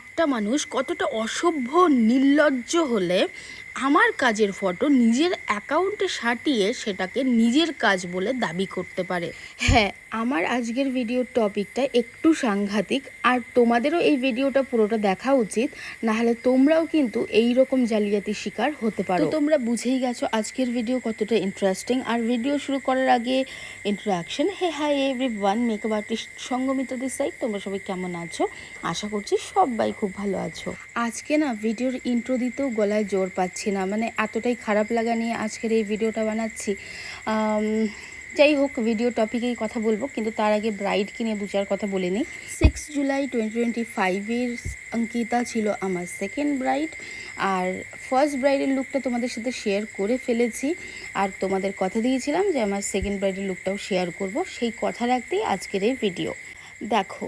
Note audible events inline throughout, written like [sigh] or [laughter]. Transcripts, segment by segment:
একটা মানুষ কতটা অসভ্য নির্লজ্জ হলে আমার কাজের ফটো নিজের অ্যাকাউন্টে সাটিয়ে সেটাকে নিজের কাজ বলে দাবি করতে পারে। হ্যাঁ আমার আজকের ভিডিওর টপিকটা একটু সাংঘাতিক আর তোমাদেরও এই ভিডিওটা পুরোটা দেখা উচিত নাহলে তোমরাও কিন্তু এই রকম জালিয়াতির শিকার হতে পারো। তোমরা বুঝেই গেছো আজকের ভিডিও কতটা ইন্টারেস্টিং আর ভিডিও শুরু করার আগে interaction hey hi everyone makeup artist সঙ্গমিত্রদের side তোমরা সবাই কেমন আছো? আশা করছি সবাই খুব ভালো আছো। আজকে না ভিডিওর ইন্ট্রো দিতেও গলায় জোর পাচ্ছি না। মানে এতটাই খারাপ লাগা নিয়ে আজকের এই ভিডিওটা বানাচ্ছি। যাই হোক ভিডিও টপিকেই কথা বলব, কিন্তু তার আগে ব্রাইডকে নিয়ে দু চার কথা বলে নিই। সিক্স জুলাই টোয়েন্টি টোয়েন্টি ফাইভের অঙ্কিতা ছিল আমার সেকেন্ড ব্রাইড আর ফার্স্ট ব্রাইডের লুকটা তোমাদের সাথে শেয়ার করে ফেলেছি। আর তোমাদের কথা দিয়েছিলাম যে আমার সেকেন্ড ব্রাইডের লুকটাও শেয়ার করব, সেই কথা রাখতেই আজকের এই ভিডিও দেখো,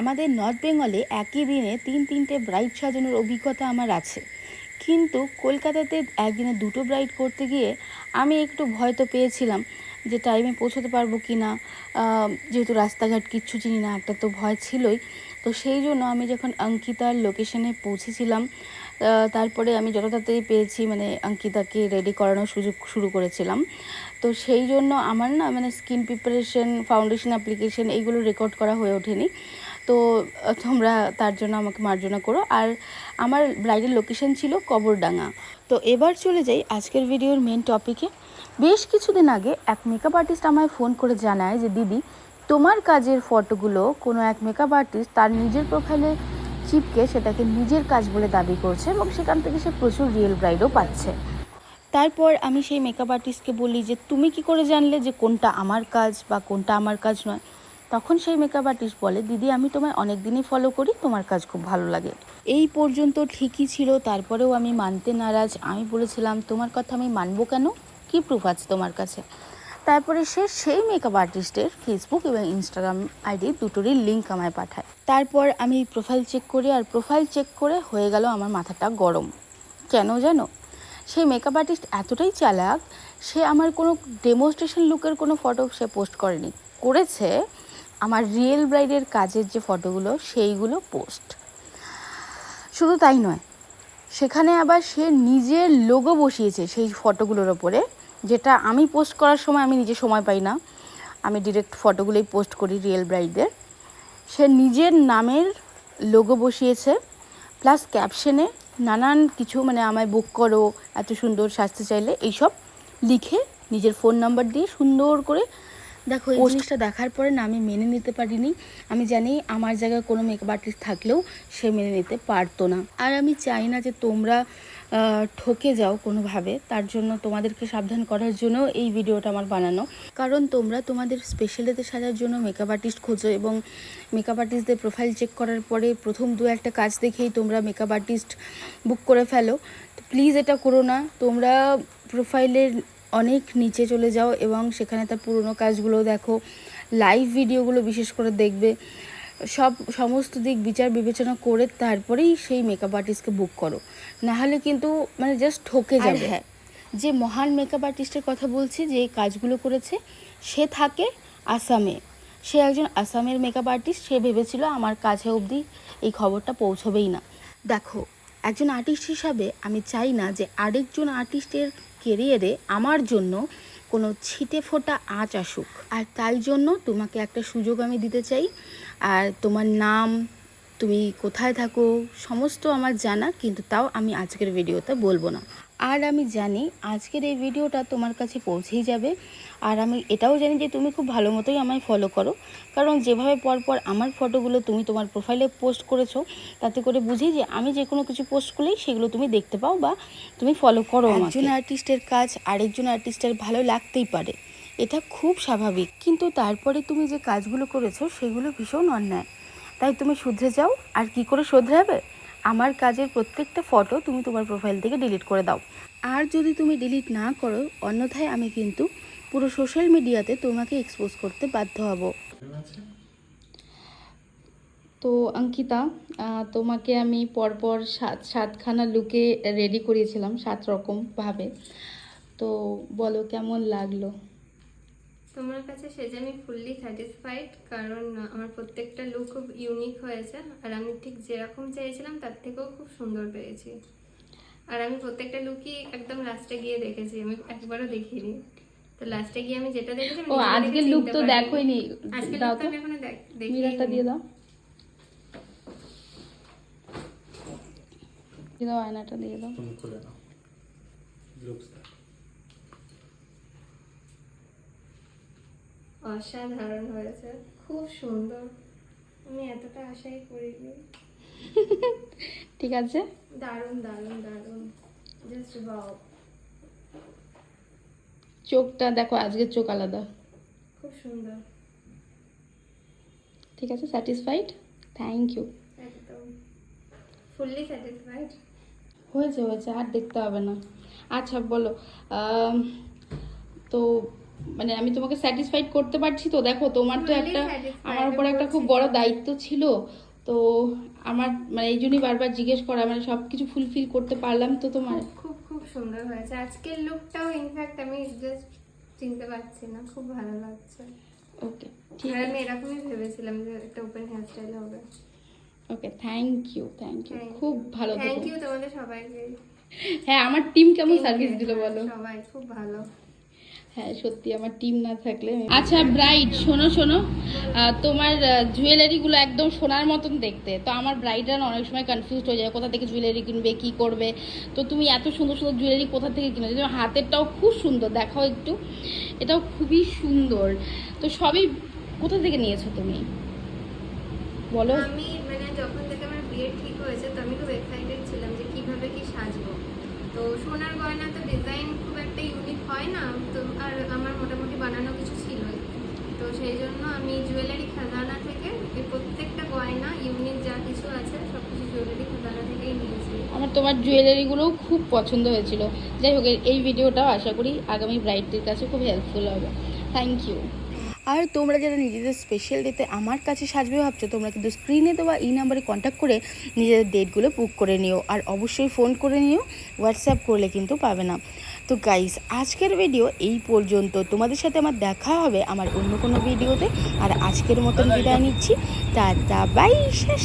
আমাদের নর্থ বেঙ্গলে একই দিনে তিন তিনটে ব্রাইড সাজানোর অভিজ্ঞতা আমার আছে। কিন্তু কলকাতাতে একদিনে দুটো ব্রাইড করতে গিয়ে আমি একটু ভয় তো পেয়েছিলাম যে টাইমে পৌঁছতে পারব কি না যেহেতু রাস্তাঘাট কিচ্ছু চিনি না, একটা তো ভয় ছিলই। তো সেই জন্য আমি যখন অঙ্কিতার লোকেশনে পৌঁছেছিলাম তারপরে আমি যত তাড়াতাড়ি পেরেছি মানে অঙ্কিতাকে রেডি করানোর সুযোগ শুরু করেছিলাম। তো সেই জন্য আমার না মানে স্কিন প্রিপারেশন ফাউন্ডেশন অ্যাপ্লিকেশন এইগুলো রেকর্ড করা হয়ে ওঠেনি। তো তোমরা তার জন্য আমাকে মার্জনা করো। আর আমার ব্রাইডের লোকেশন ছিল কবরডাঙ্গা। তো এবার চলে যাই আজকের ভিডিওর মেন টপিকে বেশ কিছুদিন আগে এক মেকআপ আর্টিস্ট আমায় ফোন করে জানায় যে, দিদি, তোমার কাজের ফটোগুলো কোনো এক মেকআপ আর্টিস্ট তার নিজের প্রোফাইলে চিপকে সেটাকে নিজের কাজ বলে দাবি করছে এবং সেখান থেকে সে প্রচুর রিয়েল ব্রাইডও পাচ্ছে। তারপর আমি সেই মেকআপ আর্টিস্টকে বলি যে, তুমি কি করে জানলে যে কোনটা আমার কাজ বা কোনটা আমার কাজ নয়? তখন সেই মেকআপ আর্টিস্ট বলে, দিদি, আমি তোমায় অনেক দিনই ফলো করি, তোমার কাজ খুব ভালো লাগে। এই পর্যন্ত ঠিকই ছিল, তারপরেও আমি মানতে নারাজ। আমি বলেছিলাম, তোমার কথা আমি মানবো কেন? কি প্রুফ আছে তোমার কাছে? তারপরে সে সেই মেকআপ আর্টিস্টের ফেসবুক এবং ইনস্টাগ্রাম আইডি দুটোরই লিঙ্ক আমায় পাঠায়। তারপর আমি প্রোফাইল চেক করি, আর প্রোফাইল চেক করে হয়ে গেল আমার মাথাটা গরম। কেন জানো? সেই মেকআপ আর্টিস্ট এতটাই চালাক, সে আমার কোনো ডেমনস্ট্রেশন লুকের কোনো ফটো সে পোস্ট করেনি। করেছে আমার রিয়েল ব্রাইডের কাজের যে ফটোগুলো, সেইগুলো পোস্ট। শুধু তাই নয়, সেখানে আবার সে নিজের লোগো বসিয়েছে সেই ফটোগুলোর ওপরে, যেটা আমি পোস্ট করার সময় আমি নিজে সময় পাই না। আমি ডিরেক্ট ফটোগুলোই পোস্ট করি রিয়েল ব্রাইডদের। সে নিজের নামের লোগো বসিয়েছে প্লাস ক্যাপশনে নানান কিছু মানে আমায় বুক করো, এত সুন্দর সাজতে চাইলে এইসব লিখে নিজের ফোন নাম্বার দিয়ে সুন্দর করে দেখো এই জিনিসটা দেখার পরে না আমি মেনে নিতে পারিনি। আমি জানি আমার জায়গায় কোনো মেকআপ আর্টিস্ট থাকলেও সে মেনে নিতে পারতো না। আর আমি চাই না যে তোমরা ঠকে যাও কোনোভাবে। তার জন্য তোমাদেরকে সাবধান করার জন্য এই ভিডিওটা আমার বানানো। কারণ তোমরা তোমাদের স্পেশালিতে সাজার জন্য মেকআপ আর্টিস্ট খোঁজো এবং মেকআপ আর্টিস্টদের প্রোফাইল চেক করার পরে প্রথম দু একটা কাজ দেখেই তোমরা মেকআপ আর্টিস্ট বুক করে ফেলো। প্লিজ এটা করো না। তোমরা প্রোফাইলের অনেক নিচে চলে যাও এবং সেখানে তার পুরনো কাজগুলো দেখো। লাইভ ভিডিওগুলো বিশেষ করে দেখবে। সব সমস্ত দিক বিচার বিবেচনা করে তারপরেই সেই মেকআপ আর্টিস্টকে বুক করো। নাহলে কিন্তু মানে জাস্ট ঠকে যাবে। হ্যাঁ যে মহান মেকআপ আর্টিস্টের কথা বলছি যে এই কাজগুলো করেছে সে থাকে আসামে। সে একজন আসামের মেকআপ আর্টিস্ট সে ভেবেছিল আমার কাছে অবধি এই খবরটা পৌঁছবেই না। দেখো একজন আর্টিস্ট হিসাবে আমি চাই না যে আরেকজন আর্টিস্টের কেরিয়ারে আমার জন্য কোনো ছিটে ফোটা আঁচ আসুক। আর তাই জন্য তোমাকে একটা সুযোগ আমি দিতে চাই। আর তোমার নাম তুমি কোথায় থাকো, সমস্ত আমার জানা, কিন্তু তাও আমি আজকের ভিডিওতে বলব না। আর আমি জানি আজকের এই ভিডিওটা তোমার কাছে পৌঁছেই যাবে। আর আমি এটাও জানি যে তুমি খুব ভালো মতোই আমায় ফলো করো। কারণ যেভাবে পরপর আমার ফটোগুলো তুমি তোমার প্রোফাইলে পোস্ট করেছ, তাতে করে বুঝি যে আমি যে কোনো কিছু পোস্ট করলেই সেগুলো তুমি দেখতে পাও বা তুমি ফলো করো একজন আর্টিস্টের কাজ আরেকজন আর্টিস্টের ভালো লাগতেই পারে। এটা খুব স্বাভাবিক। কিন্তু তারপরে তুমি যে কাজগুলো করেছ, সেগুলো ভীষণ অন্যায়। তাই তুমি শুধরে যাও, আর কি করে শুধরাবে? আমার কাজের প্রত্যেকটা ফটো তুমি তোমার প্রোফাইল থেকে ডিলিট করে দাও। আর যদি তুমি ডিলিট না করো, অন্যথায় আমি কিন্তু পুরো সোশ্যাল মিডিয়াতে তোমাকে এক্সপোজ করতে বাধ্য হব। তো অঙ্কিতা তোমাকে আমি পরপর সাত, সাতখানা লুকে রেডি করিয়েছিলাম সাত রকম ভাবে। তো বলো কেমন লাগল? তোমার কাছে সেজে আমি ফুললি স্যাটিসফাইড কারণ আমার প্রত্যেকটা লুক খুব ইউনিক হয়েছে আর আমি ঠিক যেরকম চেয়েছিলাম তার থেকেও খুব সুন্দর পেয়েছি। আর আমি প্রত্যেকটা লুকই একদম লাস্টে গিয়ে দেখেছি আমি একবারও দেখিনি। তো লাস্টে গিয়ে আমি যেটা দেখেছি ও দেখে লুক তো। দেখোইনি। আজকের দাও তো আমি এখনও দেখ- মিরারটা দেখিনি। দিয়ে দাও। দিয়ে দাও আয়নাটা দিয়ে দাও। তুমি খুলে নাও। লুকস অসাধারণ হয়েছে। খুব সুন্দর। আমি এতটা আশাই করিনি। [laughs] ঠিক আছে। দারুণ দারুণ দারুণ। জাস্ট বাও চোখটা দেখো আজকের চোখ আলাদা। খুব সুন্দর। ঠিক আছে স্যাটিসফাইড থ্যাংক ইউ একদম। ফুললি স্যাটিসফাইড হয়েছে হয়েছে আর দেখতে হবে না। আচ্ছা বলো তো মানে আমি তোমাকে স্যাটিসফাইড করতে পারছি তো। দেখো তোমার তো একটা আমার উপর একটা খুব বড় দায়িত্ব ছিল। তো আমার মানে এই জন্যই বারবার জিজ্ঞেস করা মানে সব কিছু ফুলফিল করতে পারলাম তো তোমার। খুব খুব সুন্দর হয়েছে। আজকের লুকটাও ইনফ্যাক্ট আমি জাস্ট চিনতে পারছি না খুব ভালো লাগছে। ওকে ঠিক আছে আমি এরকমই ভেবেছিলাম যে একটা ওপেন হেয়ার স্টাইল হবে okay thank you thank you খুব ভালো থ্যাংক ইউ তোমাদের সবাইকে। হ্যাঁ আমার টিম কেমন সার্ভিস দিল হ্যাঁ, বলো? সবাই খুব ভালো। হ্যাঁ সত্যি আমার টিম না থাকলে আচ্ছা ব্রাইড শোনো শোনো। তোমার জুয়েলারিগুলো একদম সোনার মতন দেখতে। তো আমার ব্রাইডরা অনেক সময় কনফিউজ হয়ে যায়, কোথা থেকে জুয়েলারি কিনবে, কি করবে। তো তুমি এত সুন্দর সুন্দর জুয়েলারি কোথা থেকে কিনেছো তোমার হাতেরটাও খুব সুন্দর, দেখাও একটু। এটাও খুবই সুন্দর। তো সবই কোথা থেকে নিয়েছো তুমি? বলো। আমি মানে যখন থেকে আমার বিয়ে ঠিক হয়েছে, তো আমি খুব এক্সাইটেড ছিলাম যে কীভাবে কি সাজবো। তো সোনার গয়না তো ডিজাইন খুব একটা ইউনিক হয় না, তো আর আমার মোটামুটি বানানো কিছু ছিলই। তো সেই জন্য আমি জুয়েলারি খাজানা থেকে এই প্রত্যেকটা গয়না ইউনিক যা কিছু আছে সব কিছু জুয়েলারি খাজানা থেকেই নিয়েছি। আমার তোমার জুয়েলারিগুলোও খুব পছন্দ হয়েছিল। যাই হোক, এই ভিডিওটাও আশা করি আগামী ব্রাইডদের কাছে খুব হেল্পফুল হবে। থ্যাংক ইউ আর তোমরা যারা নিজেদের স্পেশাল ডেতে আমার কাছে সাজবে ভাবছ তোমরা কিন্তু স্ক্রিনে দেওয়া এই নাম্বারে কন্ট্যাক্ট করে নিজেদের ডেটগুলো বুক করে নিও। আর অবশ্যই ফোন করে নিও হোয়াটসঅ্যাপ করলে কিন্তু পাবে না। তো গাইস আজকের ভিডিও এই পর্যন্ত। তোমাদের সাথে আমার দেখা হবে আমার অন্য কোনো ভিডিওতে আর আজকের মতন বিদায় নিচ্ছি। টাটা বাই শেষ।